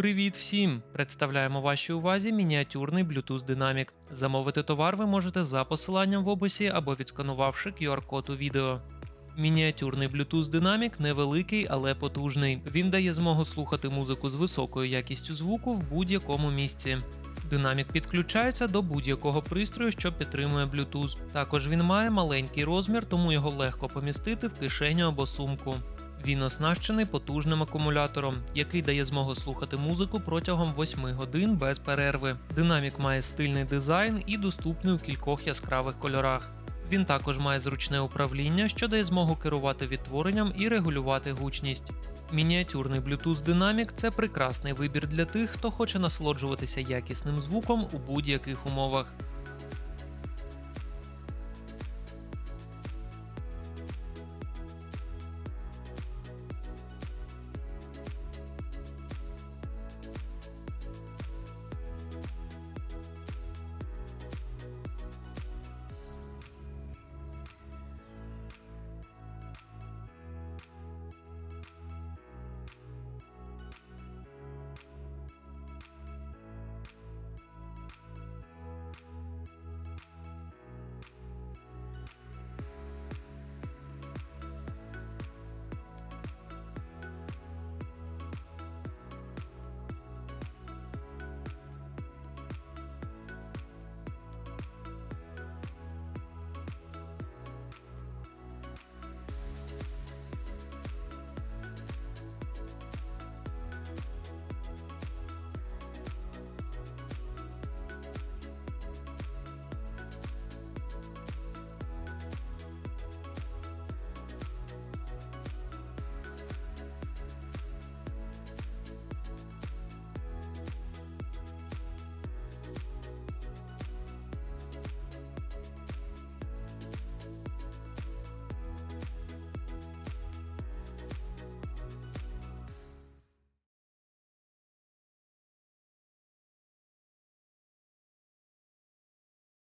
Привіт всім! Представляємо вашій увазі мініатюрний Bluetooth динамік. Замовити товар ви можете за посиланням в описі або відсканувавши QR-код у відео. Мініатюрний Bluetooth динамік невеликий, але потужний. Він дає змогу слухати музику з високою якістю звуку в будь-якому місці. Динамік підключається до будь-якого пристрою, що підтримує Bluetooth. Також він має маленький розмір, тому його легко помістити в кишеню або сумку. Він оснащений потужним акумулятором, який дає змогу слухати музику протягом 8 годин без перерви. Динамік має стильний дизайн і доступний у кількох яскравих кольорах. Він також має зручне управління, що дає змогу керувати відтворенням і регулювати гучність. Мініатюрний Bluetooth динамік це прекрасний вибір для тих, хто хоче насолоджуватися якісним звуком у будь-яких умовах.